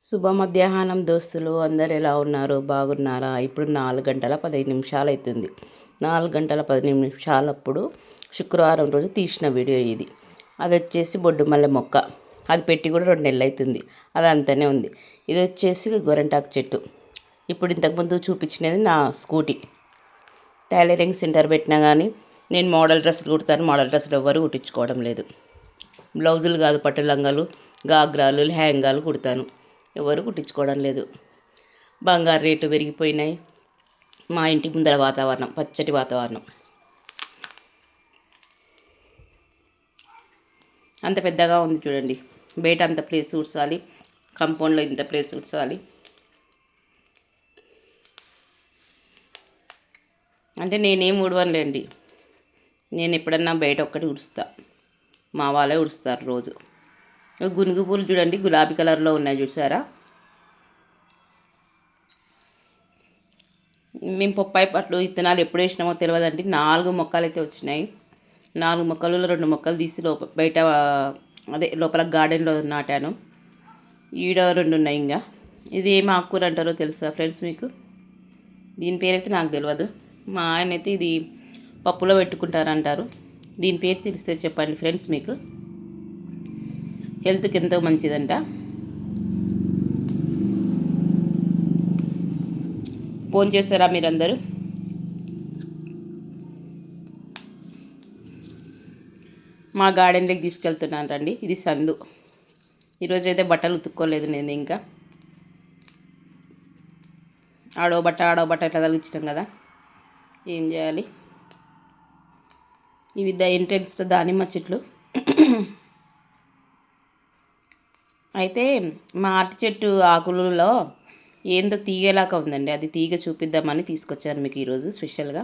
శుభ మధ్యాహ్నం దోస్తులు అందరు ఎలా ఉన్నారు? బాగున్నారా? ఇప్పుడు నాలుగు గంటల పదిహేను నిమిషాలు అవుతుంది నాలుగు గంటల పదిహేను నిమిషాలప్పుడు శుక్రవారం రోజు తీసిన వీడియో ఇది. అది వచ్చేసి బొడ్డుమల్లె మొక్క. అది పెట్టి కూడా రెండు నెలలు అవుతుంది అది అంతనే ఉంది. ఇది వచ్చేసి గొరంటాకు చెట్టు. ఇప్పుడు ఇంతకుముందు చూపించినది నా స్కూటీ. టైలరింగ్ సెంటర్ పెట్టినా కానీ నేను మోడల్ డ్రెస్సులు కుడతాను. మోడల్ డ్రెస్సులు ఎవ్వరు కుట్టించుకోవడం లేదు. బ్లౌజులు కాదు పట్టు లంగాలు గాగ్రాలు లెహంగాలు కుడతాను. ఎవరు కుట్టించుకోవడం లేదు. బంగారు రేటు పెరిగిపోయినాయి. మా ఇంటి ముందర వాతావరణం పచ్చటి వాతావరణం. అంత పెద్దగా ఉంది చూడండి. బయట అంత ప్లేస్ ఉడ్చాలి కంపౌండ్లో ఇంత ప్లేస్ ఉడ్చాలి అంటే నేనేం ఊడవనులేండి నేను ఎప్పుడన్నా బయట ఒక్కటి ఉడుస్తా మా వాళ్ళే ఉడుస్తారు రోజు. గునుగు పూలు చూడండి గులాబీ కలర్లో ఉన్నాయి చూసారా? మేము పొప్పాయి పట్లు విత్తనాలు ఎప్పుడు వేసినామో తెలియదండి. నాలుగు మొక్కలు అయితే వచ్చినాయి. నాలుగు మొక్కలు రెండు మొక్కలు తీసి లోప బయట అదే లోపల గార్డెన్లో నాటాను. ఈడ రెండు ఉన్నాయి ఇంకా. ఇది ఏం ఆకుకూర అంటారో తెలుసా ఫ్రెండ్స్ మీకు? దీని పేరైతే నాకు తెలియదు మా ఆయన అయితే ఇది పప్పులో పెట్టుకుంటారంటారు. దీని పేరు తెలిస్తే చెప్పండి ఫ్రెండ్స్ మీకు. హెల్త్కి ఎంతో మంచిదంట. ఫోన్ చేస్తారా మీరందరూ? మా గార్డెన్లోకి తీసుకెళ్తున్నాను రండి. ఇది సందు. ఈరోజు అయితే బట్టలు ఉతుక్కోలేదు నేను ఇంకా. ఆడో బట్ట ఆడో బట్ట ఇట్లా తగిలించడం కదా. ఏం చేయాలి? ఇవి ద ఎంట్రెన్స్లో దానిమ్మ చెట్లు. అయితే మా అరటి చెట్టు ఆకులలో ఏందో తీగలాగా ఉందండి. అది తీగ చూపిద్దామని తీసుకొచ్చాను మీకు ఈరోజు స్పెషల్గా.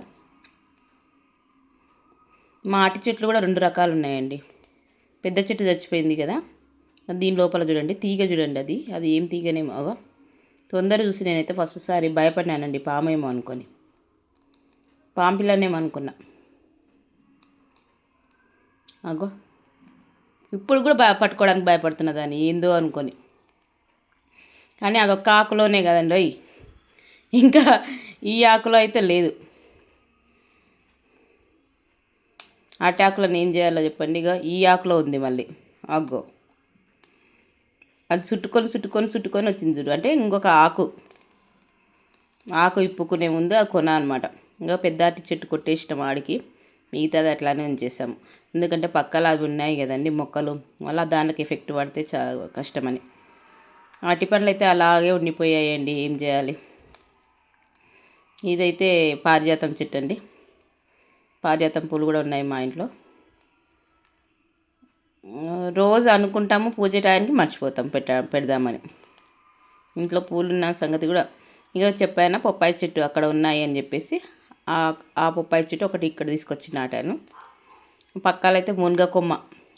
మా అరటి చెట్లు కూడా రెండు రకాలు ఉన్నాయండి. పెద్ద చెట్టు చచ్చిపోయింది కదా. దీని లోపల చూడండి తీగ చూడండి అది. అది ఏం తీగనేమో తొందర చూసి నేనైతే ఫస్ట్ సారి భయపడినానండి పామేమో అనుకొని. పాంపిల్లనేమో అనుకున్నా. అగో. ఇప్పుడు కూడా భయ పట్టుకోవడానికి భయపడుతున్నా దాన్ని ఏందో అనుకొని. కానీ అదొక్క ఆకులోనే కదండి అయ్యి ఇంకా ఈ ఆకులో అయితే లేదు. ఆకులను ఏం చేయాలో చెప్పండి ఇక ఈ ఆకులో ఉంది మళ్ళీ. అగ్గో. అది చుట్టుకొని చుట్టుకొని చుట్టుకొని వచ్చింది చూడు. అంటే ఇంకొక ఆకు. ఆకు ఇప్పుకునే ముందు ఆ కొన అనమాట ఇంకా పెద్ద చెట్టు కొట్టేసిన ఆడికి. మిగతాది అట్లానే ఉంచేసాము ఎందుకంటే పక్కల అవి ఉన్నాయి కదండి మొక్కలు. అలా దానికి ఎఫెక్ట్ పడితే చాలా కష్టమని. అరటి పండ్లు అయితే అలాగే ఉండిపోయాయండి. ఏం చేయాలి? ఇదైతే పారిజాతం చెట్టు అండి. పారిజాతం పూలు కూడా ఉన్నాయి మా ఇంట్లో. రోజు అనుకుంటాము పూజ టైంకి మర్చిపోతాం పెట్ట పెడదామని. ఇంట్లో పూలు ఉన్న సంగతి కూడా. ఇక చెప్పాను పప్పాయి చెట్టు అక్కడ ఉన్నాయి అని చెప్పేసి. ఆ బొప్పాయి చెట్టు ఒకటి ఇక్కడ తీసుకొచ్చి నాటాను. పక్కలైతే మునగ కొమ్మ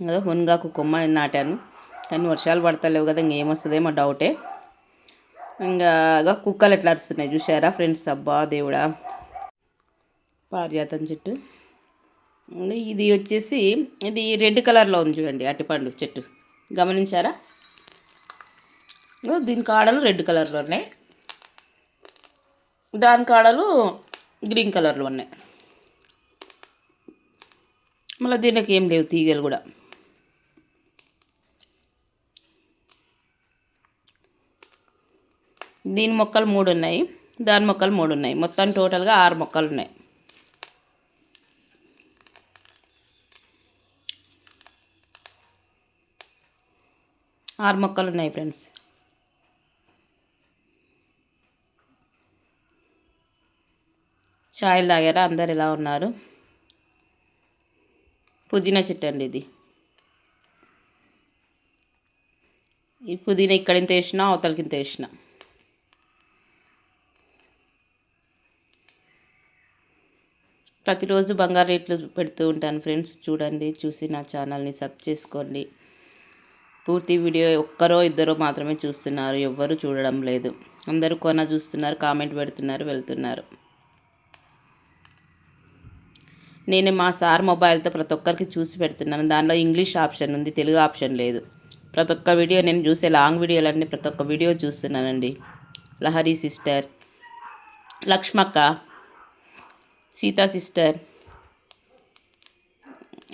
కదా మునగాకు కొమ్మ నాటాను. కానీ వర్షాలు పడతలేవు కదా ఇంకేమొస్తుందేమో డౌటే. ఇంకా కుక్కలు ఎట్లా అరుస్తున్నాయి చూసారా ఫ్రెండ్స్? అబ్బా దేవుడా. పారిజాతం చెట్టు. ఇది వచ్చేసి ఇది రెడ్ కలర్లో ఉంది చూడండి అరటిపండు చెట్టు. గమనించారా? దీని కాడలు రెడ్ కలర్లో ఉన్నాయి. దాని కాడలు గ్రీన్ కలర్లో ఉన్నాయి. మళ్ళీ దీనికి ఏం లేవు తీగలు కూడా. దీని మొక్కలు మూడు ఉన్నాయి. దాని మొక్కలు మూడు ఉన్నాయి. మొత్తం టోటల్గా ఆరు మొక్కలు ఉన్నాయి. ఆరు మొక్కలు ఉన్నాయి ఫ్రెండ్స్. ఛాయలు తాగారా? అందరు ఎలా ఉన్నారు? పుదీనా చెట్టు అండి ఇది. ఈ పుదీనా ఇక్కడింత వేసిన అవతలకింత వేసిన. ప్రతిరోజు బంగారు రేట్లు పెడుతూ ఉంటాను ఫ్రెండ్స్. చూడండి చూసి నా ఛానల్ని సబ్ చేసుకోండి. పూర్తి వీడియో ఒక్కరో ఇద్దరో మాత్రమే చూస్తున్నారు. ఎవ్వరు చూడడం లేదు. అందరూ కొన చూస్తున్నారు కామెంట్ పెడుతున్నారు వెళ్తున్నారు. నేను మా సార్ మొబైల్తో ప్రతి ఒక్కరికి చూసి పెడుతున్నాను. దానిలో ఇంగ్లీష్ ఆప్షన్ ఉంది తెలుగు ఆప్షన్ లేదు. ప్రతి ఒక్క వీడియో నేను చూసే లాంగ్ వీడియోలన్నీ ప్రతి ఒక్క వీడియో చూస్తున్నానండి. లహరి సిస్టర్ లక్ష్మక్క సీతా సిస్టర్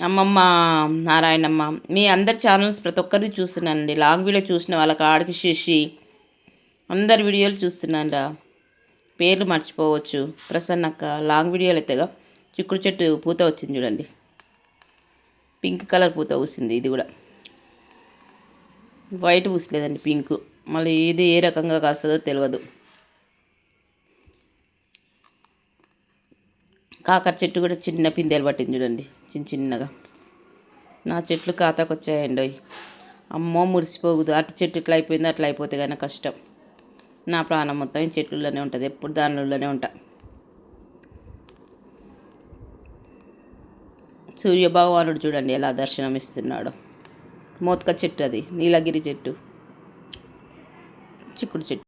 అమ్మమ్మ నారాయణమ్మ మీ అందరి ఛానల్స్ ప్రతి ఒక్కరిని చూస్తున్నానండి. లాంగ్ వీడియో చూసిన వాళ్ళకి ఆడికి శశి అందరి వీడియోలు చూస్తున్నాను రా పేర్లు మర్చిపోవచ్చు. ప్రసన్నక్క లాంగ్ వీడియోలు అయితేగా చిక్కుడు చెట్టు పూత వచ్చింది చూడండి. పింక్ కలర్ పూత పూసింది ఇది కూడా. వైట్ పూసలేదండి పింక్. మళ్ళీ ఇది ఏ రకంగా కాస్తుందో తెలియదు కాకర చెట్టు కూడా చిన్న పిందెలు పట్టింది చూడండి. చిన్న చిన్నగా. నా చెట్లు ఖాతాకు వచ్చాయండి అవి అమ్మో మురిసిపోదు అటు చెట్టు ఇట్లా అయిపోయింది అట్లా అయిపోతే కానీ కష్టం. నా ప్రాణం మొత్తం ఈ చెట్లలోనే ఉంటుంది. ఎప్పుడు దానిలోనే ఉంటా. సూర్యభగవానుడు చూడండి ఎలా దర్శనం ఇస్తున్నాడు మోత్క చెట్టు అది నీలగిరి చెట్టు. చిక్కుడు చెట్టు.